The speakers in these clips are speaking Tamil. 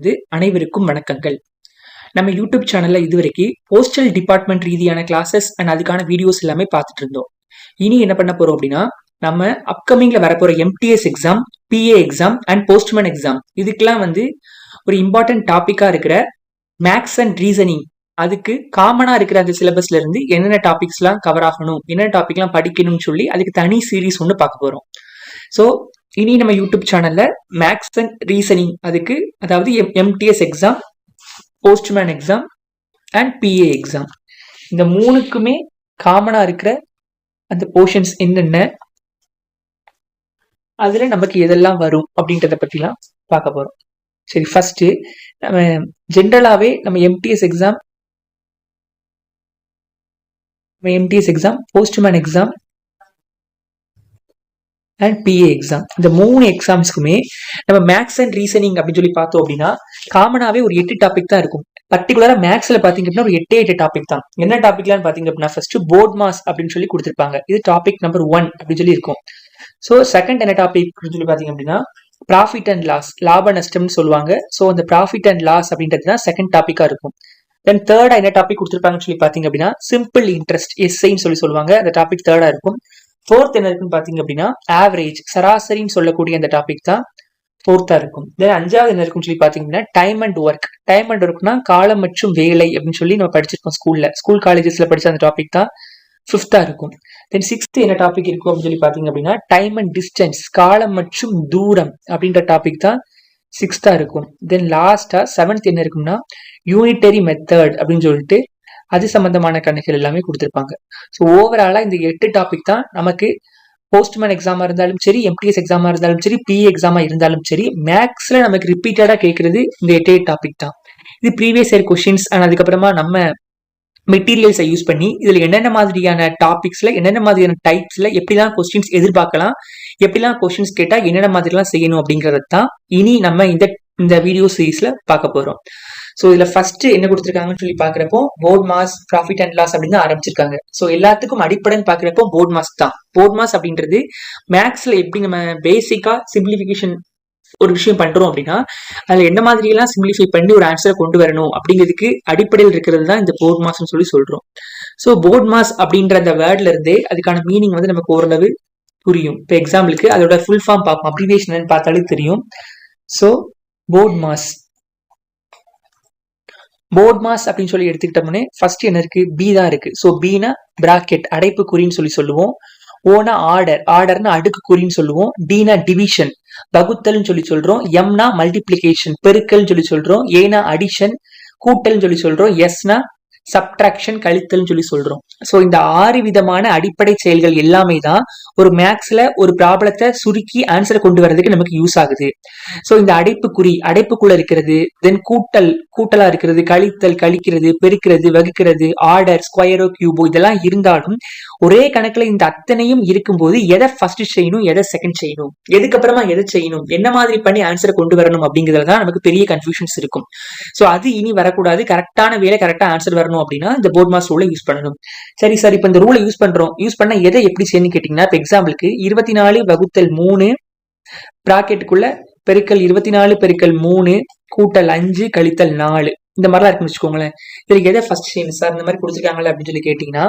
இது அனைவருக்கும் வணக்கங்கள். நம்ம யூடியூப் சேனல்ல இதுவரைக்கும் போஸ்டல் டிபார்ட்மெண்ட் ரீதியான கிளாஸஸ் அண்ட் அதுக்கான வீடியோஸ் எல்லாமே பார்த்துட்டு இருந்தோம். இனி என்ன பண்ண போறோம் அப்படின்னா நம்ம அப்கமிங்ல வரப்போற MTS exam PA exam and postman exam இதுக்கெல்லாம் வந்து ஒரு இம்பார்ட்டன்ட் டாபிக்கா இருக்கிற மேக்ஸ் அண்ட் ரீசனிங் அதுக்கு காமனா இருக்கிற அந்த சிலபஸ்ல இருந்து என்னென்ன டாபிக்ஸ் எல்லாம் கவர் ஆகணும் என்னென்ன டாபிக் எல்லாம் படிக்கணும்னு சொல்லி அதுக்கு தனி சீரீஸ் ஒன்று பார்க்க போறோம். ஸோ இனி நம்ம யூடியூப் சேனல்ல மேக்ஸ் அண்ட் ரீசனிங் அதுக்கு அதாவது MTS exam postman exam and PA exam இந்த மூணுக்குமே காமனா இருக்கிற அந்த போர்ஷன்ஸ் என்னென்ன? அதுல நமக்கு எதெல்லாம் வரும் அப்படின்றத பத்திலாம் பார்க்க போறோம். சரி ஃபர்ஸ்ட் நம்ம ஜென்ரலாவே நம்ம எம்டிஎஸ் எக்ஸாம் நம்ம MTS exam postman exam and PA exam இந்த மூணு எக்ஸாம்ஸ்க்குமே நம்ம மேக்ஸ் அண்ட் ரீசனிங் அப்படின்னு சொல்லி பார்த்தோம் அப்படின்னா காமனாவே ஒரு எட்டு டாபிக் தான் இருக்கும். பர்டிகுலராக மேக்ஸ்ல பாத்தீங்க அப்படின்னா ஒரு எட்டே எட்டு டாபிக் தான். என்ன டாபிக்லாம் பாத்தீங்க அப்படின்னா ஃபர்ஸ்ட் போர்ட் மாஸ் அப்படின்னு சொல்லி கொடுத்துருப்பாங்க. இது டாபிக் நம்பர் ஒன் அப்படின்னு சொல்லி இருக்கும். ஸோ செகண்ட் என்ன டாபிக் அப்படின்னு சொல்லி பாத்தீங்க அப்படின்னா ப்ராஃபிட் அண்ட் லாஸ் லாப நஷ்டம்னு சொல்லுவாங்க. ஸோ அந்த ப்ராஃபிட் அண்ட் லாஸ் அப்படின்றது தான் செகண்ட் டாப்பிக்காக இருக்கும். தென் தேர்டா என்ன டாபிக் கொடுத்துருப்பாங்கன்னு சொல்லி பாத்தீங்க அப்படின்னா சிம்பிள் இன்ட்ரெஸ்ட் எஸ்ஐன்னு சொல்லி சொல்லுவாங்க. அந்த டாபிக் தேர்டா இருக்கும். ஃபோர்த் என்ன இருக்குன்னு பாத்தீங்க அப்படின்னா ஆவரேஜ் சராசரின்னு சொல்லக்கூடிய அந்த டாபிக் தான் ஃபோர்த்தா இருக்கும். தென் அஞ்சாவது என்ன இருக்கும்னு சொல்லி பாத்தீங்கன்னா time and work time and ஒர்க்னா காலம் மற்றும் வேலை அப்படின்னு சொல்லி நம்ம படிச்சிருக்கோம் ஸ்கூல்ல ஸ்கூல் காலேஜஸ்ல படிச்ச அந்த டாபிக் தான் ஃபிஃப்த்தா இருக்கும். தென் சிக்ஸ்த் என்ன டாபிக் இருக்கும் அப்படின்னு சொல்லி பாத்தீங்க அப்படின்னா டைம் அண்ட் டிஸ்டன்ஸ் காலம் மற்றும் தூரம் அப்படின்ற டாபிக் தான் சிக்ஸ்த்தா இருக்கும். தென் லாஸ்டா செவன்த் என்ன இருக்கும்னா யூனிட்டரி மெத்தட் அப்படின்னு சொல்லிட்டு அது சம்பந்தமான கணக்குகள் எல்லாமே கொடுத்துருப்பாங்க. ஸோ ஓவராலாக இந்த எட்டு டாபிக் தான் நமக்கு போஸ்ட்மேன் எக்ஸாமாக இருந்தாலும் சரி எம்டிஎஸ் எக்ஸாமாக இருந்தாலும் சரி பிஏ எக்ஸாமா இருந்தாலும் சரி மேக்ஸில் நமக்கு ரிப்பீட்டடாக கேட்குறது இந்த எட்டே டாபிக் தான். இது ப்ரீவியஸ் இயர் கொஷின்ஸ் அண்ட் அதுக்கப்புறமா நம்ம மெட்டீரியல்ஸை யூஸ் பண்ணி இதில் என்னென்ன மாதிரியான டாபிக்ஸில் என்னென்ன மாதிரியான டைப்ஸில் எப்படிலாம் கொஸ்டின்ஸ் எதிர்பார்க்கலாம் எப்படிலாம் கொஸ்டின்ஸ் கேட்டால் என்னென்ன மாதிரிலாம் செய்யணும் அப்படிங்கிறது தான் இனி நம்ம இந்த இந்த வீடியோ சீரீஸில் பார்க்க போகிறோம் ஸோ இதுல ஃபர்ஸ்ட் என்ன கொடுத்துருக்காங்கன்னு சொல்லி பாக்குறப்போ BODMAS profit and loss அப்படின்னு ஆரம்பிச்சிருக்காங்க. ஸோ எல்லாத்துக்கும் அடிப்படைன்னு பாக்குறப்போ போர்ட் மாஸ் தான். போர்ட் மாஸ் அப்படின்றது மேக்ஸ்ல எப்படி நம்ம பேசிக்கா சிம்பிளிஃபிகேஷன் ஒரு விஷயம் பண்றோம் அப்படின்னா அதுல என்ன மாதிரி எல்லாம் சிம்பிளிஃபை பண்ணி ஒரு ஆன்சரை கொண்டு வரணும் அப்படிங்கிறதுக்கு அடிப்படையில் இருக்கிறது தான் இந்த போர்ட் மாஸ்னு சொல்லி சொல்றோம். ஸோ போர்ட் மாஸ் அப்படின்ற அந்த வேர்ட்ல இருந்தே அதுக்கான மீனிங் வந்து நமக்கு ஓரளவு புரியும். இப்போ எக்ஸாம்பிளுக்கு அதோட ஃபுல் ஃபார்ம் பார்ப்போம். அப்ரிவேஷன் பார்த்தாலே தெரியும். So BODMAS BODMAS அப்படின்னு சொல்லி எடுத்துக்கிட்டோம்னே ஃபர்ஸ்ட் என்ன இருக்கு? பி தான் இருக்கு. ஸோ பீனா பிராக்கெட் அடைப்பு குறின்னு சொல்லி சொல்லுவோம். ஓனா ஆர்டர் ஆர்டர்னா அடுக்கு குறின்னு சொல்லுவோம். டீனா டிவிஷன் வகுத்தல்னு சொல்லி சொல்றோம். எம்னா மல்டிப்ளிகேஷன் பெருக்கல்னு சொல்லி சொல்றோம். ஏனா அடிஷன் கூட்டல்னு சொல்லி சொல்றோம். எஸ்னா சப்ட்ராக்ஷன் கழித்தல்னு சொல்லி சொல்றோம். ஸோ இந்த ஆறு விதமான அடிப்படை செயல்கள் எல்லாமே தான் ஒரு மேக்ஸ்ல ஒரு ப்ராப்ளத்தை சுருக்கி ஆன்சரை கொண்டு வர்றதுக்கு நமக்கு யூஸ் ஆகுது. ஸோ இந்த அடைப்புக்குறி அடைப்புக்குள்ள இருக்கிறது தென் கூட்டல் கூட்டலா இருக்கிறது கழித்தல் கழிக்கிறது பெருக்கிறது வகுக்கிறது ஆர்டர் ஸ்கொயரோ கியூபோ இதெல்லாம் இருந்தாலும் ஒரே கணக்குல இந்த அத்தனையும் இருக்கும்போது எதை ஃபர்ஸ்ட் செய்யணும் எதை செகண்ட் செய்யணும் எதுக்கப்புறமா எதை செய்யணும் என்ன மாதிரி பண்ணி ஆன்சரை கொண்டு வரணும் அப்படிங்கிறதுல தான் நமக்கு பெரிய கன்ஃபியூஷன்ஸ் இருக்கும். ஸோ அது இனி வரக்கூடாது. கரெக்டான வேலை கரெக்டா ஆன்சர் வரணும் அப்படின்னா இந்த போர்ட் மாஸ் ரூலை யூஸ் பண்ணணும். சரி சார் இப்போ இந்த ரூலை யூஸ் பண்றோம். யூஸ் பண்ண எதை எப்படி செய்யணும் கேட்டீங்கன்னா இப்போ எக்ஸாம்பிளுக்கு இருபத்தி நாலு வகுத்தல் மூணு ப்ராக்கெட்டுக்குள்ள பெருக்கல் இருபத்தி நாலு பெருக்கல் மூணு கூட்டல் அஞ்சு கழித்தல் நாலு. இந்த மாதிரிலாம் இருக்குன்னு வச்சுக்கோங்களேன். இதுல எதை ஃபர்ஸ்ட் செய்யணும் சார் இந்த மாதிரி கொடுத்துருக்காங்களே அப்படின்னு சொல்லி கேட்டீங்கன்னா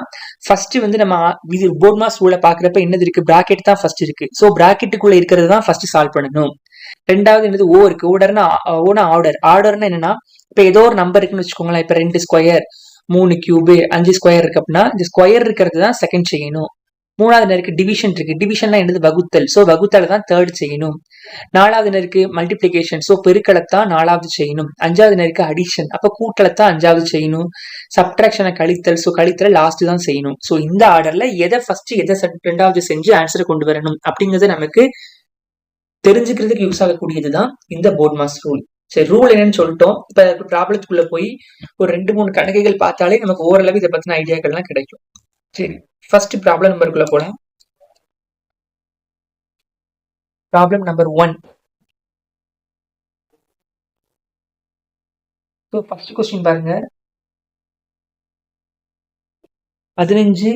ஃபர்ஸ்ட் வந்து நம்ம இது போர்ட் மாஸ் ரூல பாக்குறப்ப என்னது இருக்கு? பிராக்கெட் தான் ஃபர்ஸ்ட் இருக்கு. ஸோ பிராக்கெட்டுக்குள்ள இருக்கிறது தான் ஃபர்ஸ்ட் சால்வ் பண்ணணும். ரெண்டாவது என்னது? ஓ இருக்கு. ஓடர்னா ஓனா ஆர்டர் ஆர்டர்னா என்னன்னா இப்ப ஏதோ ஒரு நம்பர் இருக்குன்னு வச்சுக்கோங்களேன். இப்ப ரெண்டு ஸ்கொயர் மூணு கியூபு அஞ்சு ஸ்கொயர் இருக்கு அப்படின்னா இந்த ஸ்கொயர் இருக்கிறது தான் செகண்ட் செய்யணும் மூணாவது இருக்கு டிவிஷன் இருக்கு. டிவிஷன்லாம் என்னது? வகுத்தல். ஸோ வகுத்தல் தான் தேர்ட் செய்யணும் நாலாவது இருக்கு மல்டிப்ளிகேஷன் ஸோ பெருக்கலைத்தான் நாலாவது செய்யணும் அஞ்சாவது இருக்கு அடிஷன் அப்போ கூட்டலைத்தான் அஞ்சாவது செய்யணும் சப்ட்ராக்ஷனை கழித்தல். ஸோ கழித்தல லாஸ்ட் தான் செய்யணும் ஸோ இந்த ஆர்டர்ல எதை ஃபர்ஸ்ட் எதை ரெண்டாவது செஞ்சு ஆன்சரை கொண்டு வரணும் அப்படிங்கிறது நமக்கு தெரிஞ்சுக்கிறதுக்கு யூஸ் ஆகக்கூடியது தான் இந்த போர்ட் மாஸ் ரூல் சரி ரூல் என்னன்னு சொல்லிட்டோம். இப்போ ப்ராப்ளத்துக்குள்ள போய் ஒரு ரெண்டு மூணு கணக்குகள் பார்த்தாலே நமக்கு ஓரளவு இதை பற்றின ஐடியாக்கள்லாம் கிடைக்கும். சரி ஃபர்ஸ்ட் ப்ராப்ளம் நம்பருக்குள்ள போலாம். Problem number one so first question பாருங்க. பதினஞ்சு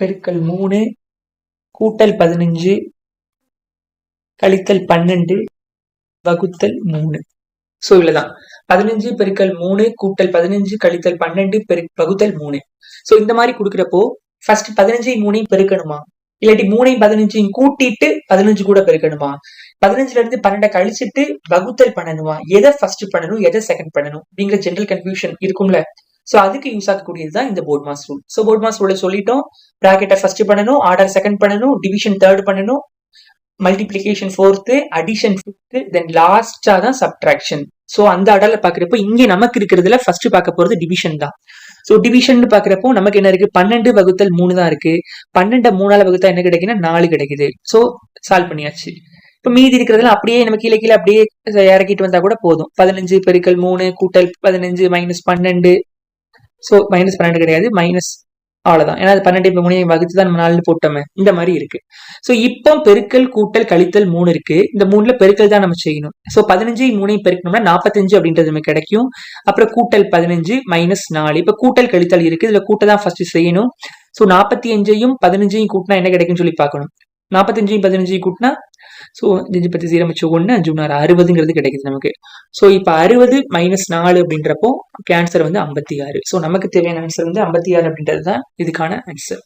பெருக்கல் மூணு கூட்டல் பதினஞ்சு கழித்தல் பன்னெண்டு வகுத்தல் மூணு. ஸோ இவ்வளவுதான் பதினஞ்சு பெருக்கல் மூணு கூட்டல் பதினஞ்சு கழித்தல் பன்னெண்டு பெரு வகுத்தல் மூணு. ஸோ இந்த மாதிரி கொடுக்குறப்போ ஃபர்ஸ்ட் பதினஞ்சு மூணையும் பெருக்கணுமா? இல்லாட்டி மூணையும் பதினஞ்சையும் கூட்டிட்டு பதினஞ்சு கூட பெருக்கணுமா? பதினஞ்சுல இருந்து பன்னெண்டை கழிச்சிட்டு வகுத்தல் பண்ணணுமா? எதை ஃபர்ஸ்ட் பண்ணணும்? எதை செகண்ட் பண்ணணும்? அப்படிங்கிற ஜென்ரல் கன்ஃபியூஷன் இருக்கும்ல. சோ அதுக்கு யூஸ் ஆகக்கூடியது தான் இந்த BODMAS rule so BODMAS ரூல சொல்லிட்டோம். பிராக்கெட்டை ஃபர்ஸ்ட் பண்ணணும் ஆர்டர் செகண்ட் பண்ணணும் டிவிஷன் தேர்ட் பண்ணணும். Multiplication fourth addition fifth then லாஸ்டா தான் சப்ட்ராக்ஷன் ஸோ அந்த அடல பாக்குறப்போ இங்கே நமக்கு இருக்கிறதுல ஃபர்ஸ்ட் பார்க்க போறது டிவிஷன் தான். ஸோ டிவிஷன் பாக்குறப்போ நமக்கு என்ன இருக்கு? பன்னெண்டு வகுத்தல் மூணு தான் இருக்கு. பன்னெண்டு மூணால வகுத்தா என்ன கிடைக்குன்னா நாலு கிடைக்குது. ஸோ சால்வ் பண்ணியாச்சு. இப்போ மீதி இருக்கிறதுல அப்படியே நம்ம கீழே கீழே அப்படியே இறக்கிட்டு வந்தா கூட போதும். பதினஞ்சு பெருக்கல் மூணு கூட்டல் பதினஞ்சு மைனஸ் பன்னெண்டு. ஸோ மைனஸ் பன்னெண்டு கிடையாது மைனஸ் அவ்வளவுதான். ஏன்னா அது பன்னெண்டு இப்போ மூணையும் வகுத்து தான் நம்ம நாலு போட்டோமே. இந்த மாதிரி இருக்கு. ஸோ இப்போ பெருக்கல் கூட்டல் கழித்தல் மூணு இருக்கு. இந்த மூணுல பெருக்கல் தான் நம்ம செய்யணும். ஸோ பதினஞ்சு மூணையும் பெருக்கணும்னா நாற்பத்தஞ்சு அப்படின்றது நமக்கு கிடைக்கும். அப்புறம் கூட்டல் பதினஞ்சு மைனஸ் நாலு. இப்போ கூட்டல் கழித்தல் இருக்கு. இதுல கூட்ட தான் ஃபர்ஸ்ட் செய்யணும். ஸோ நாற்பத்தி அஞ்சையும் பதினஞ்சையும் கூட்டினா என்ன கிடைக்கும்னு சொல்லி பார்க்கணும். நாற்பத்தஞ்சையும் பதினஞ்சையும் கூட்டினா ஸோ அஞ்சு பத்து ஜீரோ ஒன்று அஞ்சு ஒன்று அறுபதுங்கிறது கிடைக்குது நமக்கு. ஸோ இப்போ அறுபது மைனஸ் நாலு அப்படின்றப்போ கேன்சர் வந்து ஐம்பத்தி ஆறு. ஸோ நமக்கு தேவையான ஆன்சர் வந்து ஐம்பத்தி ஆறு அப்படின்றது தான் இதுக்கான ஆன்சர்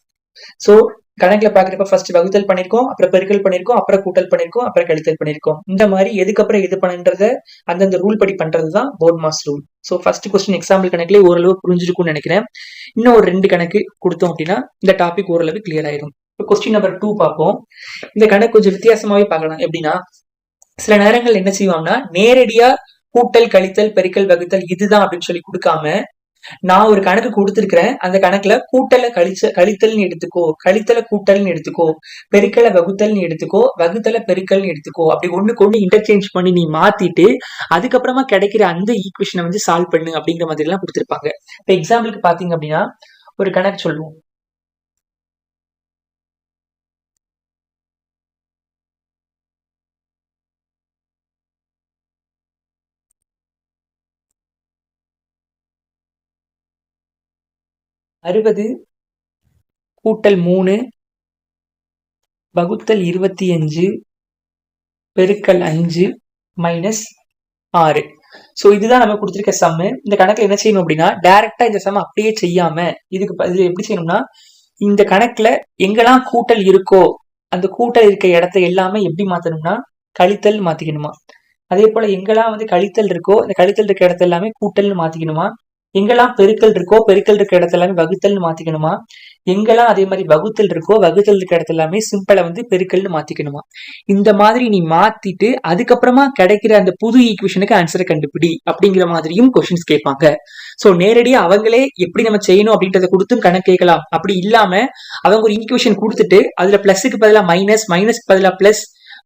ஸோ கணக்குல பாக்குறப்ப ஃபர்ஸ்ட் வகுத்தல் பண்ணிருக்கோம் அப்புறம் பெருக்கல் பண்ணிருக்கோம் அப்புறம் கூட்டல் பண்ணிருக்கோம் அப்புறம் கழித்தல் பண்ணிருக்கோம். இந்த மாதிரி எதுக்கப்புறம் எது பண்ணுன்றத அந்தந்த ரூல் படி பண்றது தான் BODMAS rule so first question example கணக்கிலே ஓரளவு புரிஞ்சிருக்கும்னு நினைக்கிறேன். இன்னும் ஒரு ரெண்டு கணக்கு கொடுத்தோம் அப்படின்னா இந்த டாபிக் ஓரளவு கிளியர் ஆயிரும். இப்போ கொஸ்டின் நம்பர் டூ பார்ப்போம். இந்த கணக்கு கொஞ்சம் வித்தியாசமாவே பார்க்கலாம். எப்படின்னா சில நேரங்கள் என்ன செய்வாங்கன்னா நேரடியா கூட்டல் கழித்தல் பெருக்கல் வகுத்தல் இதுதான் அப்படின்னு சொல்லி கொடுக்காம நான் ஒரு கணக்கு கொடுத்துருக்கிறேன். அந்த கணக்குல கூட்டலை கழிச்ச கழித்தல்னு எடுத்துக்கோ கழித்தல கூட்டல்னு எடுத்துக்கோ பெருக்கலை வகுத்தல்னு எடுத்துக்கோ வகுத்தல பெருக்கல்னு எடுத்துக்கோ அப்படி ஒண்ணு கொண்டு இன்டர்சேஞ்ச் பண்ணி நீ மாத்திட்டு அதுக்கப்புறமா கிடைக்கிற அந்த ஈக்குவேஷனை வந்து சால்வ் பண்ணு அப்படிங்கிற மாதிரி எல்லாம் கொடுத்துருப்பாங்க. இப்ப எக்ஸாம்பிளுக்கு பாத்தீங்க அப்படின்னா ஒரு கணக்கு சொல்லுவோம். அறுபது கூட்டல் மூணு வகுத்தல் இருபத்தி அஞ்சு பெருக்கல் அஞ்சு மைனஸ் ஆறு. ஸோ இதுதான் நம்ம கொடுத்துருக்க சம்மு இந்த கணக்கில் என்ன செய்யணும் அப்படின்னா டைரக்டா இந்த சம் அப்படியே செய்யாம இதுக்கு இதுல எப்படி செய்யணும்னா இந்த கணக்குல எங்கெல்லாம் கூட்டல் இருக்கோ அந்த கூட்டல் இருக்க இடத்த எல்லாமே எப்படி மாத்தணும்னா கழித்தல் மாத்திக்கணுமா. அதே போல எங்கெல்லாம் வந்து கழித்தல் இருக்கோ அந்த கழித்தல் இருக்க இடத்த எல்லாமே கூட்டல்னு மாத்திக்கணுமா. எங்கெல்லாம் பெருக்கல் இருக்கோ பெருக்கல் இருக்க இடத்துல எல்லாமே வகுத்தல்னு மாத்திக்கணுமா? எங்கெல்லாம் அதே மாதிரி வகுத்தல் இருக்கோ வகுத்தல் இருக்க இடத்துல எல்லாமே சிம்பிளை வந்து பெருக்கல்னு மாத்திக்கணுமா? இந்த மாதிரி நீ மாத்திட்டு அதுக்கப்புறமா கிடைக்கிற அந்த புது ஈக்குவேஷனுக்கு ஆன்சரை கண்டுபிடி அப்படிங்கிற மாதிரியும் கொஸ்டின்ஸ் கேட்பாங்க. சோ நேரடியா அவங்களே எப்படி நம்ம செய்யணும் அப்படின்றத கொடுத்தும் கணக்கு கேட்கலாம். அப்படி இல்லாம அவங்க ஒரு ஈக்குவேஷன் கொடுத்துட்டு அதுல பிளஸுக்கு பதிலாக மைனஸ் மைனஸ்க்கு பதிலாக பிளஸ்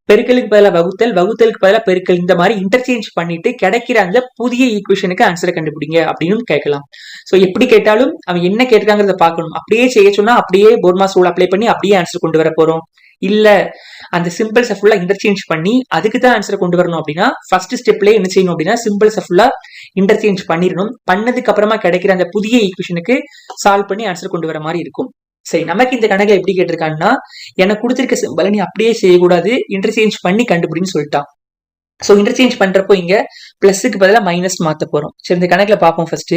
பெருக்கலுக்கு பதிலாக வகுத்தல் வகுத்தலுக்கு பதிலாக பெருக்கல். இந்த மாதிரி இன்டர்சேஞ்ச் பண்ணிட்டு கிடைக்கிற அந்த புதிய ஈக்குவேஷனுக்கு ஆன்சரை கண்டுபிடிங்க அப்படின்னு கேட்கலாம். ஸோ எப்படி கேட்டாலும் அவன் என்ன கேட்டிருக்காங்கிறத பார்க்கணும். அப்படியே செய்ய சொன்னா அப்படியே போர்மாஸ் ரூல் அப்ளை பண்ணி அப்படியே ஆன்சர் கொண்டு வர போறோம். இல்ல அந்த சிம்பிள்ஸை ஃபுல்லா இன்டர்சேஞ்ச் பண்ணி அதுக்கு தான் ஆன்சர் கொண்டு வரணும் அப்படின்னா ஃபர்ஸ்ட் ஸ்டெப்ல என்ன செய்யணும் அப்படின்னா சிம்பிள்ஸை ஃபுல்லா இன்டர்சேஞ்ச் பண்ணிடணும் பண்ணதுக்கு அப்புறமா கிடைக்கிற அந்த புதிய ஈக்குவேஷனுக்கு சால்வ் பண்ணி ஆன்சர் கொண்டு வர மாதிரி இருக்கும். சரி நமக்கு இந்த கணக்கில் எப்படி கேட்டிருக்காங்கன்னா எனக்கு கொடுத்துருக்க சிம்பிளை நீ அப்படியே செய்யக்கூடாது இன்டர்சேஞ்ச் பண்ணி கண்டுபிடின்னு சொல்லிட்டான். ஸோ இன்டர்சேஞ்ச் பண்றப்போ இங்க பிளஸுக்கு பதிலாக மைனஸ் மாற்ற போறோம். சரி இந்த கணக்கில் பார்ப்போம் ஃபர்ஸ்ட்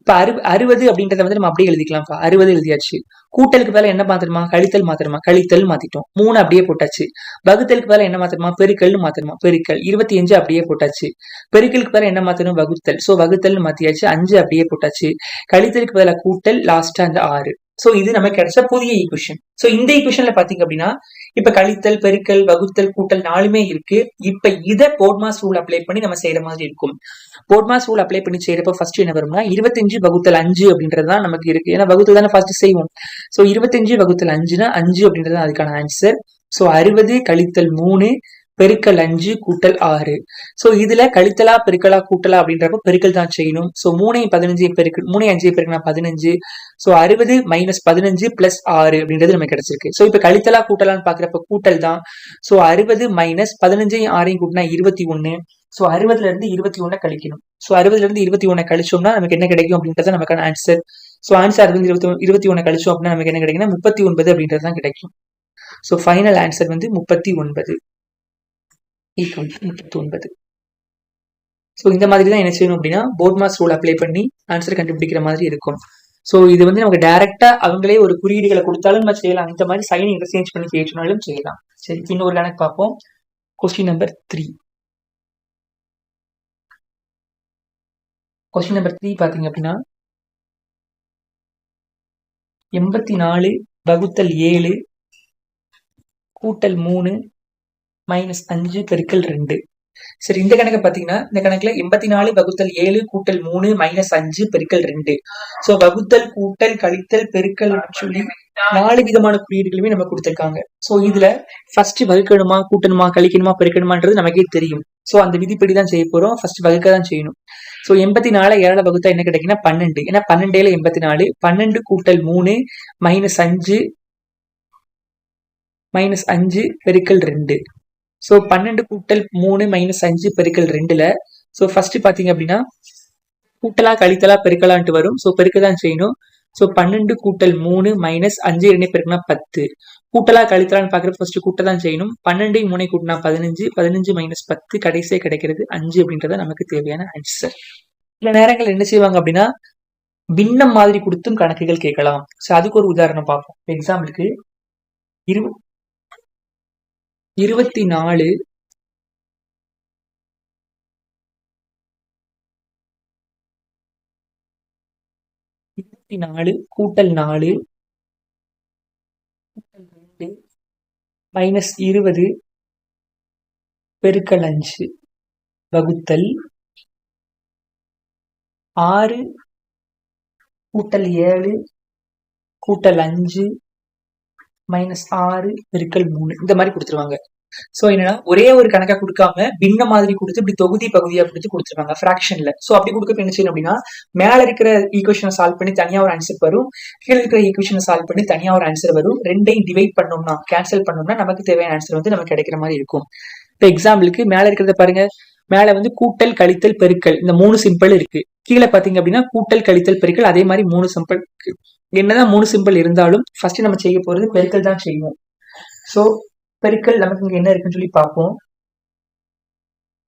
இப்போ அறு அறுபது அப்படின்றத வந்து நம்ம அப்படியே எழுதிக்கலாம் அறுபது எழுதியாச்சு. கூட்டலுக்கு பதிலாக என்ன மாத்திரமா கழித்தல் மாத்திரமா கழித்தல் மாத்திட்டோம். மூணு அப்படியே போட்டாச்சு. வகுத்தலுக்கு பதிலாக என்ன மாத்திரமா பெருக்கல்னு மாத்திரமா பெருக்கல். இருபத்தி அஞ்சு அப்படியே போட்டாச்சு. பெருக்கலுக்கு பதிலாக என்ன மாத்தணும்? வகுத்தல். ஸோ வகுத்தல் மாத்தியாச்சு. அஞ்சு அப்படியே போட்டாச்சு. கழித்தலுக்கு பதிலாக கூட்டல் லாஸ்டா அந்த ஆறு. சோ இது நமக்கு கிடைச்ச புதிய ஈக்குவேஷன் சோ இந்த ஈக்குவேஷன்ல பாத்தீங்க அப்படின்னா இப்ப கழித்தல் பெருக்கல் வகுத்தல் கூட்டல் நாலுமே இருக்கு. இப்ப இதை போர்ட்மாஸ் ரூல் அப்ளை பண்ணி நம்ம செய்யற மாதிரி இருக்கும். போர்ட்மாஸ் ரூல் அப்ளை பண்ணி செய்யறப்ப ஃபர்ஸ்ட் என்ன வரும்னா இருபத்தஞ்சு வகுத்தல் அஞ்சு அப்படின்றது தான் நமக்கு இருக்கு. ஏன்னா வகுத்தல் தானே ஃபர்ஸ்ட் செய்வோம். சோ இருபத்தஞ்சு வகுத்தல் அஞ்சுனா அஞ்சு அப்படின்றது அதுக்கான ஆன்சர் சோ அறுபது கழித்தல் மூணு பெருக்கல் அஞ்சு கூட்டல் ஆறு. ஸோ இதுல கழித்தலா பெருக்கலா கூட்டலா அப்படின்றப்ப பெருக்கல் தான் செய்யணும். ஸோ மூணையும் பதினஞ்சு பெருக்கு மூணையும் அஞ்சு பெருக்கினா பதினஞ்சு. ஸோ அறுபது மைனஸ் பதினஞ்சு பிளஸ் ஆறு அப்படின்றது நமக்கு கிடைச்சிருக்கு. ஸோ இப்போ கழித்தலா கூட்டலான்னு பாக்குறப்ப கூட்டல் தான். ஸோ அறுபது மைனஸ் பதினஞ்சையும் ஆறையும் கூட்டினா இருபத்தி ஒன்னு. ஸோ அறுபதுல இருந்து இருபத்தி ஒன்னை கழிக்கணும். ஸோ அறுபதுல இருந்து இருபத்தி ஒன்னை கழிச்சோம்னா நமக்கு என்ன கிடைக்கும் அப்படின்றது நமக்கான ஆன்சர் ஸோ ஆன்சர் அறுபது இருபத்தி இருபத்தி ஒன்று கழிச்சோம் அப்படின்னா நமக்கு என்ன கிடைக்குன்னா முப்பத்தி ஒன்பது அப்படின்றது தான் கிடைக்கும். ஸோ ஃபைனல் ஆன்சர் வந்து முப்பத்தி ஒன்பது. ஈக்குவல் முப்பத்தி ஒன்பது. ஸோ இந்த மாதிரி தான் என்ன செய்யணும் அப்படின்னா போர்ட் மாஸ் ரூல் அப்ளை பண்ணி ஆன்சர் கண்டுபிடிக்கிற மாதிரி இருக்கும். ஸோ இது வந்து நமக்கு டைரக்டா அவங்களே ஒரு குறியீடுகளை கொடுத்தாலும் நம்ம செய்யலாம். இந்த மாதிரி சைன் இன்டர்சேஞ்ச் பண்ணி செய்யணும்னாலும் செய்யலாம். சரி இன்னொரு கணக்கு பார்ப்போம். Question number three question number three பார்த்தீங்க அப்படின்னா எண்பத்தி நாலு வகுத்தல் ஏழு கூட்டல் மூணு மைனஸ் அஞ்சு பெருக்கல் ரெண்டு. சரி இந்த கணக்கை பார்த்தீங்கன்னா இந்த கணக்குல எண்பத்தி நாலு வகுத்தல் ஏழு கூட்டல் மூணு மைனஸ் அஞ்சு பெருக்கல் ரெண்டு. ஸோ வகுத்தல் கூட்டல் கழித்தல் பெருக்கல் சொல்லி நாலு விதமான குறியீடுகளுமே நம்ம கொடுத்துருக்காங்க. ஸோ இதுல ஃபர்ஸ்ட் வகுக்கணுமா கூட்டணுமா கழிக்கணுமா பெருக்கணுமான்றது நமக்கே தெரியும். ஸோ அந்த விதிப்படி தான் செய்ய போறோம். ஃபர்ஸ்ட் வகுக்க தான் செய்யணும். ஸோ எண்பத்தி நாலு ஏழை வகுத்தா என்ன கிடைக்குன்னா பன்னெண்டு. ஏன்னா பன்னெண்டேல எண்பத்தி நாலு பன்னெண்டு கூட்டல் மூணு மைனஸ் அஞ்சு மைனஸ் அஞ்சு பெருக்கல் ரெண்டு. ஸோ பன்னெண்டு கூட்டல் மூணு மைனஸ் அஞ்சு பெருக்கல் ரெண்டுல ஸோ ஃபர்ஸ்ட் பாத்தீங்க அப்படின்னா கூட்டலா கழித்தலா பெருக்கலான்ட்டு வரும். ஸோ பெருக்க தான் செய்யணும். ஸோ பன்னெண்டு கூட்டல் மூணு மைனஸ் அஞ்சு ரெண்டு பெருக்குனா பத்து. கூட்டலா கழித்தலான்னு பார்க்குறது ஃபர்ஸ்ட் கூட்ட தான் செய்யணும். பன்னெண்டு மூணை கூட்டினா பதினஞ்சு. பதினஞ்சு மைனஸ் பத்து கடைசியாக கிடைக்கிறது அஞ்சு அப்படின்றத நமக்கு தேவையான ஆன்சர் சில நேரங்கள் என்ன செய்வாங்க அப்படின்னா பின்னம் மாதிரி கொடுத்தும் கணக்குகள் கேட்கலாம். ஸோ அதுக்கு ஒரு உதாரணம் பார்ப்போம். எக்ஸாம்பிளுக்கு இரு இருபத்தி நாலு இருபத்தி நாலு கூட்டல் நாலு. கூட்டல் ரெண்டு. மைனஸ் இருபது. பெருக்கல் அஞ்சு. வகுத்தல் ஆறு. கூட்டல் ஏழு. கூட்டல் அஞ்சு. மைனஸ் ஆறு பெருக்கல் மூணு. இந்த மாதிரி கொடுத்துருவாங்க. சோ என்னன்னா ஒரே ஒரு கணக்கா கொடுக்காம பின்ன மாதிரி கொடுத்து இப்படி தொகுதி பகுதியா கொடுத்து கொடுத்துருவாங்க ஃபிராக்ஷன்ல சோ அப்படி கொடுக்க என்ன செய்யணும் அப்படின்னா மேல இருக்கிற ஈக்குவேஷனை சால்வ் பண்ணி தனியா ஒரு ஆன்சர் வரும். கீழே இருக்கிற ஈக்குவேஷனை சால்வ் பண்ணி தனியா ஒரு ஆன்சர் வரும். ரெண்டையும் டிவைட் பண்ணோம்னா கேன்சல் பண்ணோம்னா நமக்கு தேவையான ஆன்சர் வந்து நமக்கு கிடைக்கிற மாதிரி இருக்கும். இப்போ எக்ஸாம்பிளுக்கு மேல இருக்கிறத பாருங்க. மேல வந்து கூட்டல் கழித்தல் பெருக்கல். இந்த மூணு சிம்பிள் இருக்கு. கீழே பாத்தீங்க அப்படின்னா கூட்டல் கழித்தல் பெருக்கல் அதே மாதிரி மூணு சிம்பிள் இருக்கு என்னதான் மூணு சிம்பிள் இருந்தாலும் ஃபர்ஸ்ட் நம்ம செய்ய போறது பெருக்கல் தான் செய்வோம். ஸோ பெருக்கல் நமக்கு இங்க என்ன இருக்குன்னு சொல்லி பார்ப்போம்.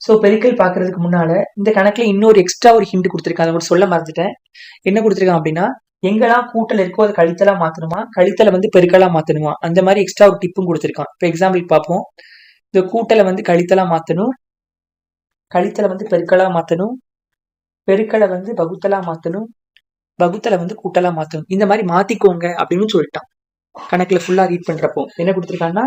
ஸோ பெருக்கல் பார்க்கறதுக்கு முன்னால இந்த கணக்குல இன்னொரு எக்ஸ்ட்ரா ஒரு ஹிண்ட் கொடுத்துருக்காங்க அதை சொல்ல மறந்துட்டேன். என்ன கொடுத்துருக்கான் அப்படின்னா எங்கெல்லாம் கூட்டல் இருக்கோ அதை கழித்தலா மாத்தணுமா? கழித்தலை வந்து பெருக்கலா மாத்தணுமா? அந்த மாதிரி எக்ஸ்ட்ரா ஒரு டிப்பும் கொடுத்துருக்கான். இப்போ எக்ஸாம்பிள் பார்ப்போம். இந்த கூட்டலை வந்து கழித்தலா மாத்தணும். கழித்தலை வந்து பெருக்கலா மாத்தணும். பெருக்கலை வந்து வகுத்தலா மாத்தணும். வகுத்தலை வந்து கூட்டலா மாத்தணும். இந்த மாதிரி மாத்திக்கோங்க அப்படின்னு சொல்லிட்டான். கணக்குல ஃபுல்லா ரீட் பண்றப்போ. என்ன கொடுத்துருக்காங்கன்னா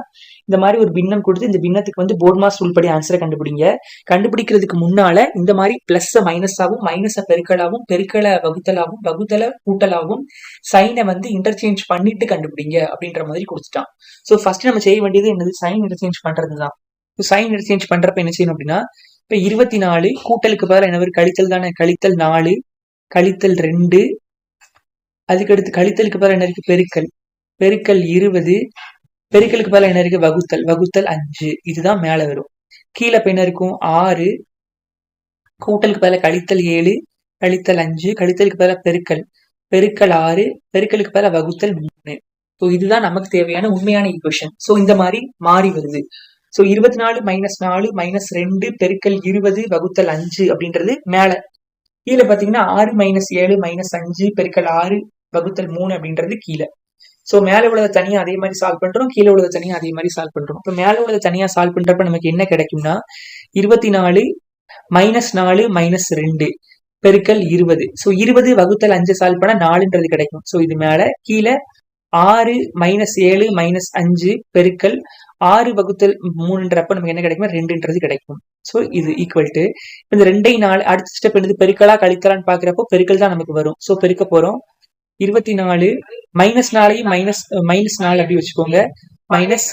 இந்த மாதிரி ஒரு பின்னம் கொடுத்து இந்த பின்னத்துக்கு வந்து போர்ட் மாஸ் உள்படி ஆன்சரை கண்டுபிடிங்க. கண்டுபிடிக்கிறதுக்கு முன்னால இந்த மாதிரி பிளஸ் மைனஸாகவும் மைனஸை பெருக்கலாகவும் பெருக்கலை வகுத்தலாகவும் வகுத்தல கூட்டலாகவும் சைனை வந்து இன்டர்சேஞ்ச் பண்ணிட்டு கண்டுபிடிங்க அப்படின்ற மாதிரி கொடுத்துட்டான். ஸோ ஃபர்ஸ்ட் நம்ம செய்ய வேண்டியது என்னது? சைன் இன்டர்சேஞ்ச் பண்றது தான் சைன் இன்டர்சேஞ்ச் பண்றப்ப என்ன செய்யணும் அப்படின்னா இப்ப இருபத்தி நாலு கூட்டலுக்கு பதிலாக என்ன வரும்? கழித்தல் தானே? கழித்தல் நாலு கழித்தல் ரெண்டு அதுக்கடுத்து கழித்தலுக்கு பதில் என்ன இருக்கு? பெருக்கல். பெருக்கல் இருபது பெருக்கலுக்கு பதில் என்ன இருக்கு? வகுத்தல். வகுத்தல் அஞ்சு. இதுதான் மேல வரும். கீழே இப்ப என்ன இருக்கும்? ஆறு. கூட்டலுக்கு பதிலாக கழித்தல் ஏழு கழித்தல் அஞ்சு கழித்தலுக்கு பதிலாக பெருக்கல். பெருக்கல் ஆறு பெருக்கலுக்கு பதிலாக வகுத்தல் மூணு. ஸோ இதுதான் நமக்கு தேவையான உண்மையான ஈக்குவேஷன் ஸோ இந்த மாதிரி மாறி வருது. ஸோ இருபத்தி நாலு மைனஸ் நாலு மைனஸ் ரெண்டு பெருக்கல் இருபது வகுத்தல் அஞ்சு அப்படின்றது மேல. கீழே பார்த்தீங்கன்னா ஆறு மைனஸ் ஏழு மைனஸ் அஞ்சு பெருக்கல் ஆறு வகுத்தல் மூணு அப்படின்றது கீழே. ஸோ மேல உள்ளதை தனியா அதே மாதிரி சால்வ் பண்றோம் கீழே உள்ளதை தனியா அதே மாதிரி சால்வ் பண்றோம். இப்போ மேல உள்ளதை தனியா சால்வ் பண்றப்ப நமக்கு என்ன கிடைக்கும்னா இருபத்தி நாலு மைனஸ் நாலு மைனஸ் ரெண்டு பெருக்கல் இருபது. ஸோ இருபது வகுத்தல் அஞ்சு சால்வ் பண்ணா நாலுன்றது கிடைக்கும். ஸோ இது மேல கீழே ஆறு மைனஸ் ஏழு மைனஸ் அஞ்சு பெருக்கல் ஆறு வகுத்தல் மூணுன்றப்ப நமக்கு என்ன கிடைக்கும் ரெண்டுன்றது கிடைக்கும். ஸோ இது ஈக்குவல் டு இந்த ரெண்டை நாலு அடுத்த ஸ்டெப் என்னது? பெருக்கலா கழிக்கலான்னு பாக்குறப்போ பெருக்கல் தான் நமக்கு வரும். ஸோ பெருக்க போறோம். இருபத்தி நாலு மைனஸ் நாலையும் மைனஸ் மைனஸ் நாலு அப்படி வச்சுக்கோங்க. மைனஸ்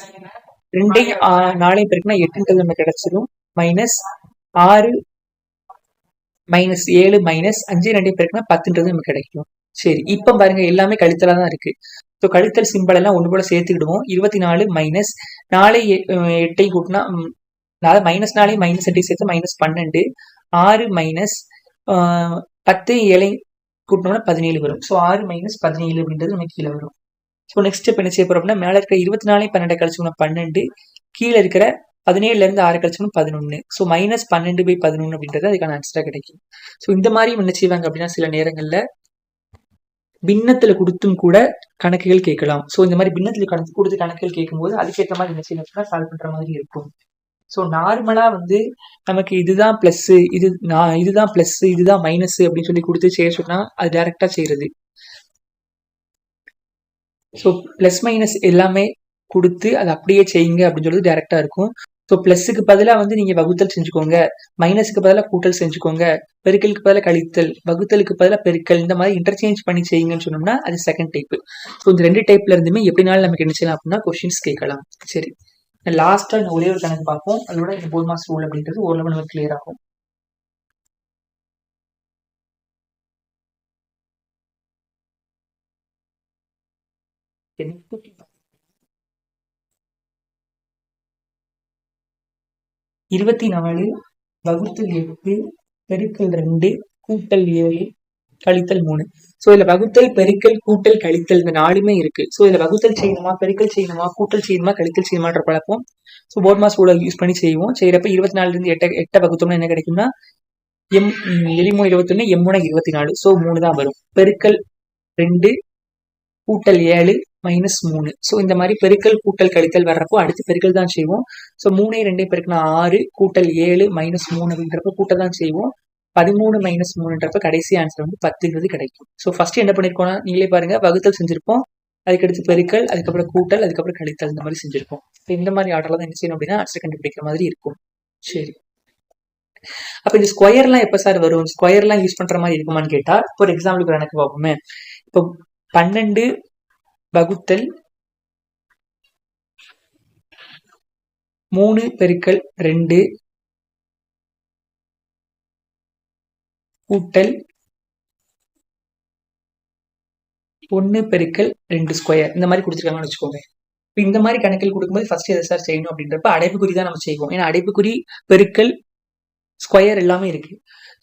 ரெண்டையும் நாளையும் பெருக்குனா எட்டுன்றது நம்ம கிடைச்சிடும் மைனஸ் ஆறு மைனஸ் ஏழு மைனஸ் அஞ்சு ரெண்டையும் பெருக்குனா பத்துன்றது நமக்கு கிடைக்கும். சரி இப்ப பாருங்க எல்லாமே கழித்தலா தான் இருக்கு. ஸோ கழித்தல் சிம்பிள் எல்லாம் ஒன்று போல சேர்த்துக்கிடுவோம். இருபத்தி நாலு மைனஸ் நாலு எட்டை கூட்டினா அதாவது மைனஸ் நாலு மைனஸ் எட்டை சேர்த்து மைனஸ் பன்னெண்டு. ஆறு மைனஸ் பத்து ஏழை கூட்டினோம்னா பதினேழு வரும். ஸோ ஆறு மைனஸ் பதினேழு அப்படின்றது நமக்கு கீழே வரும். ஸோ நெக்ஸ்ட் ஸ்டெப் என்ன செய்ய போகிறோம் அப்படின்னா மேலே இருக்கிற இருபத்தி நாலு பன்னெண்டு கழிச்சோம்னா பன்னெண்டு. கீழே இருக்கிற பதினேழுல இருந்து ஆறு கழிச்சோம்னா பதினொன்று ஸோ மைனஸ் பன்னெண்டு பை பதினொன்று அப்படின்றது அதுக்கான ஆன்சராக கிடைக்கும். ஸோ இந்த மாதிரி என்ன செய்வாங்க அப்படின்னா சில நேரங்களில் பின்னத்தில் கொடுத்தும் கூட கணக்குகள் கேட்கலாம். ஸோ இந்த மாதிரி பின்னத்தில் கணக்கு கொடுத்து கணக்குகள் கேட்கும்போது அதுக்கேற்ற மாதிரி என்ன செய்யணும் சால்வ் பண்ணுற மாதிரி இருக்கும். ஸோ நார்மலாக வந்து நமக்கு இதுதான் ப்ளஸ்ஸு இது நான் இதுதான் ப்ளஸ்ஸு இதுதான் மைனஸ் அப்படின்னு சொல்லி கொடுத்து செய்ய சொன்னால் அது டேரெக்டாக செய்கிறது ஸோ ப்ளஸ் மைனஸ் எல்லாமே கொடுத்து அதை அப்படியே செய்யுங்க அப்படின்னு சொல்லிட்டு டேரெக்டாக இருக்கும். ஸோ ப்ளஸ்ஸுக்கு பதிலாக வந்து நீங்கள் வகுத்தல் செஞ்சுக்கோங்க. மைனஸுக்கு பதிலாக கூட்டல் செஞ்சுக்கோங்க. பெருக்கலுக்கு பதிலாக கழித்தல். வகுத்தலுக்கு பதிலாக பெருக்கல். இந்த மாதிரி இன்டர்சேஞ்ச் பண்ணி செய்யுங்கன்னு சொன்னோம்னா அது செகண்ட் டைப் ஸோ இந்த ரெண்டு டைப்ல இருந்துமே எப்படினாலும் நமக்கு என்ன செய்யலாம் அப்படின்னா கொஸ்டின்ஸ் கேட்கலாம். சரி. லாஸ்ட்டாக இந்த ஒரே ஒரு கணக்கு பார்ப்போம். அதோட இந்த போர் மாஸ் ரூல் அப்படின்றது ஓரளவு நமக்கு கிளியர் ஆகும். இருபத்தி நாலு வகுத்தல் எட்டு பெருக்கல் ரெண்டு கூட்டல் ஏழு கழித்தல் மூணு. ஸோ இதுல வகுத்தல் பெருக்கல் கூட்டல் கழித்தல் இந்த நாலுமே இருக்கு. ஸோ இதுல வகுத்தல் செய்யணுமா பெருக்கல் செய்யணுமா கூட்டல் செய்யணுமா கழித்தல் செய்யணுமான்ற பழப்போம் ஸோ போர்ட் மாஸ் கூட யூஸ் பண்ணி செய்வோம். செய்யறப்ப இருபத்தி நாலுல இருந்து எட்ட எட்ட வகுத்தோம்னா என்ன கிடைக்கும்னா எம் எலிமூணு இருபத்தொன்னு எம்முனை இருபத்தி நாலு ஸோ மூணு தான் வரும். பெருக்கல் ரெண்டு கூட்டல் ஏழு மைனஸ் மூணு. ஸோ இந்த மாதிரி பெருக்கல் கூட்டல் கழித்தல் வர்றப்போ அடுத்து பெருக்கல் தான் செய்வோம். ஸோ மூணே ரெண்டே பெருக்குனா ஆறு கூட்டல் ஏழு மைனஸ் மூணு அப்படின்றப்ப கூட்டல் தான் செய்வோம். பதிமூணு மைனஸ் மூணுன்றப்ப கடைசி ஆன்சர் வந்து பத்துங்கிறது கிடைக்கும். ஸோ ஃபர்ஸ்ட் என்ன பண்ணிருக்கோம்னா நீங்களே பாருங்க வகுத்தல் செஞ்சிருப்போம். அதுக்கடுத்து பெருக்கல் அதுக்கப்புறம் கூட்டல் அதுக்கப்புறம் கழித்தல் இந்த மாதிரி செஞ்சிருப்போம். இப்போ இந்த மாதிரி ஆர்டர்ல தான் என்ன செய்யணும் அப்படின்னா ஆன்சர் கண்டுபிடிக்கிற மாதிரி இருக்கும். சரி. அப்ப இந்த ஸ்கொயர்லாம் எப்ப சார் வரும்? ஸ்கொயர்லாம் யூஸ் பண்ற மாதிரி இருக்குமான்னு கேட்டா ஒரு எக்ஸாம்பிளுக்கு எனக்கு பார்ப்போமே. இப்போ பன்னெண்டு வகுத்தல் மூணு பெருக்கல் ரெண்டு கூட்டல் ஒன்று பெருக்கல் ரெண்டு ஸ்கொயர் இந்த மாதிரி கொடுத்துருக்காங்கன்னு வச்சுக்கோங்க. இப்போ இந்த மாதிரி கணக்கில் கொடுக்கும்போது ஃபர்ஸ்ட் எதை சார் செய்யணும் அப்படின்றப்ப அடைப்புக்குறி தான் நம்ம செய்வோம். ஏன்னா அடைப்புக்குறி பெருக்கல் ஸ்கொயர் எல்லாமே இருக்கு.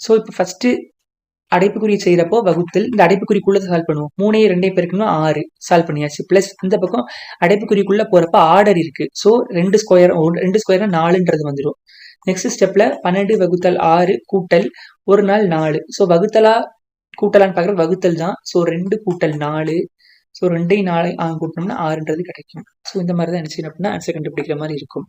ஸோ இப்போ ஃபர்ஸ்ட் அடைப்புக்குறி செய்யறப்போ வகுத்தல் இந்த அடைப்புக்குறிக்குள்ள சால்வ் பண்ணுவோம். மூணையும் ரெண்டையும் பெருக்கணும் ஆறு சால்வ் பண்ணியாச்சு. பிளஸ் இந்த பக்கம் அடைப்புக்குறிக்குள்ள போறப்ப ஆர்டர் இருக்கு. ஸோ ரெண்டு ஸ்கொயர் ரெண்டு ஸ்கொயர் நாலுன்றது வந்துடும் நெக்ஸ்ட் ஸ்டெப்ல பன்னெண்டு வகுத்தல் ஆறு கூட்டல் ஒரு நாள் நாலு. ஸோ வகுத்தலா கூட்டலான்னு பார்க்குற வகுத்தல் தான். ஸோ ரெண்டு கூட்டல் நாலு. ஸோ ரெண்டையும் நாளை கூட்டினோம்னா ஆறுன்றது கிடைக்கும். ஸோ இந்த மாதிரி தான் என்ன செய்யணும் அப்படின்னா ஆன்சர் கண்டுபிடிக்கிற மாதிரி இருக்கும்.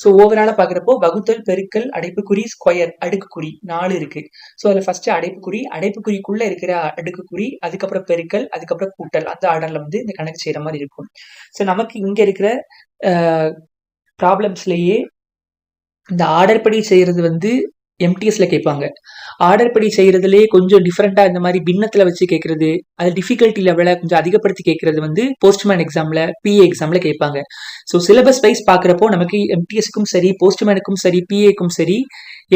ஸோ ஓவராலாக பார்க்குறப்போ வகுத்தல் பெருக்கல் அடைப்புக்குறி ஸ்கொயர் அடுக்குக்குறி நாலு இருக்கு. ஸோ அதில் ஃபர்ஸ்ட் அடைப்புக்குறி அடைப்புக்குறிக்குள்ள இருக்கிற அடுக்குக்குறி அதுக்கப்புறம் பெருக்கல் அதுக்கப்புறம் கூட்டல். அந்த ஆர்டர்ல வந்து இந்த கணக்கு செய்யற மாதிரி இருக்கும். ஸோ நமக்கு இங்க இருக்கிற ப்ராப்ளம்ஸ்லயே இந்த ஆர்டர் படி செய்கிறது வந்து எம்டிஎஸ்ல கேட்பாங்க. ஆர்டர் படி செய்யறதுலேயே கொஞ்சம் டிஃப்ரெண்டா இந்த மாதிரி பின்னத்துல வச்சு கேட்கறது அது டிஃபிகல்ட்டி லெவலை கொஞ்சம் அதிகப்படுத்தி கேட்கறது வந்து போஸ்ட்மேன் எக்ஸாம்ல பிஏ எக்ஸாம்ல கேட்பாங்க. ஸோ சிலபஸ் வைஸ் பார்க்குறப்போ நமக்கு எம்டிஎஸ்க்கும் சரி போஸ்ட்மேனுக்கும் சரி பிஏக்கும் சரி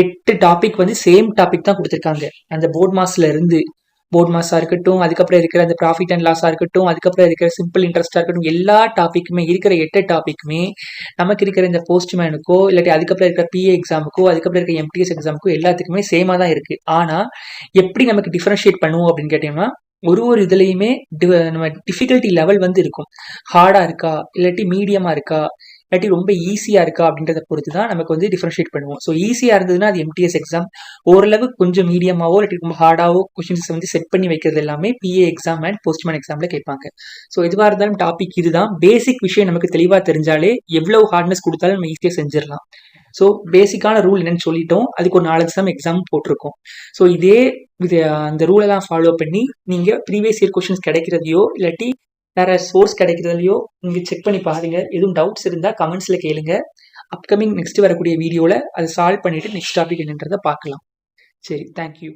எட்டு டாபிக் வந்து சேம் டாபிக் தான் கொடுத்துருக்காங்க. அந்த போர்ட் மாஸ்ல இருந்து. போர்ட் மாஸாக இருக்கட்டும் அதுக்கப்புறம் இருக்கிற அந்த ப்ராஃபிட் அண்ட் லாஸாக இருக்கட்டும் அதுக்கப்புறம் இருக்கிற சிம்பிள் இன்ட்ரெஸ்டா இருக்கட்டும் எல்லா டாப்பிக்குமே இருக்கிற எட்டு டாப்பிக்குமே நமக்கு இருக்கிற இந்த போஸ்ட்மேனுக்கோ இல்லாட்டி அதுக்கப்புறம் இருக்கிற பிஏ எக்ஸாமுக்கோ அதுக்கப்புறம் இருக்கிற எம்டிஎஸ் எக்ஸாமுக்கோ எல்லாத்துக்குமே சேமா தான் இருக்குது ஆனால் எப்படி நமக்கு டிஃப்ரென்ஷியேட் பண்ணுவோம் அப்படின்னு கேட்டிங்கன்னா ஒரு ஒரு இதுலேயுமே நம்ம டிஃபிகல்ட்டி லெவல் வந்து இருக்கும். ஹார்டாக இருக்கா இல்லாட்டி மீடியமாக இருக்கா இல்லாட்டி ரொம்ப ஈஸியா இருக்கா அப்படின்றத பொறுத்து தான் நமக்கு வந்து டிஃபரன்ஷியேட் பண்ணுவோம். ஸோ ஈஸியா இருந்ததுன்னா அது எம்டிஎஸ் எக்ஸாம் ஓரளவு கொஞ்சம் மீடியமாவோ இல்லாட்டி ரொம்ப ஹார்டாவோ கொஸ்டின்ஸ் வந்து செட் பண்ணி வைக்கிறது எல்லாமே பிஏ எக்ஸாம் அண்ட் போஸ்ட்மேன் எக்ஸாம்ல கேட்பாங்க. ஸோ எதுவாக இருந்தாலும் டாபிக் இதுதான். பேசிக் விஷயம் நமக்கு தெளிவா தெரிஞ்சாலே எவ்வளவு ஹார்ட்னஸ் கொடுத்தாலும் நம்ம ஈஸியாக செஞ்சிடலாம். ஸோ பேசிக்கான ரூல் என்னன்னு சொல்லிட்டோம். அதுக்கு ஒரு நாலு எக்ஸாம் எக்ஸாம் போட்டிருக்கோம். ஸோ இதே இது அந்த ரூலெல்லாம் ஃபாலோ பண்ணி நீங்கள் ப்ரீவியஸ் இயர் கொஷின்ஸ் கிடைக்கிறதையோ இல்லாட்டி வேற சோர்ஸ் கிடைக்கிறதுலையோ நீங்க செக் பண்ணி பாருங்க. எதுவும் டவுட்ஸ் இருந்தா கமெண்ட்ஸ்ல கேளுங்க. அப்கமிங் நெக்ஸ்ட் வரக்கூடிய வீடியோல அதை சால்வ் பண்ணிட்டு நெக்ஸ்ட் டாபிக் என்னன்றதை பார்க்கலாம். சரி தேங்க்யூ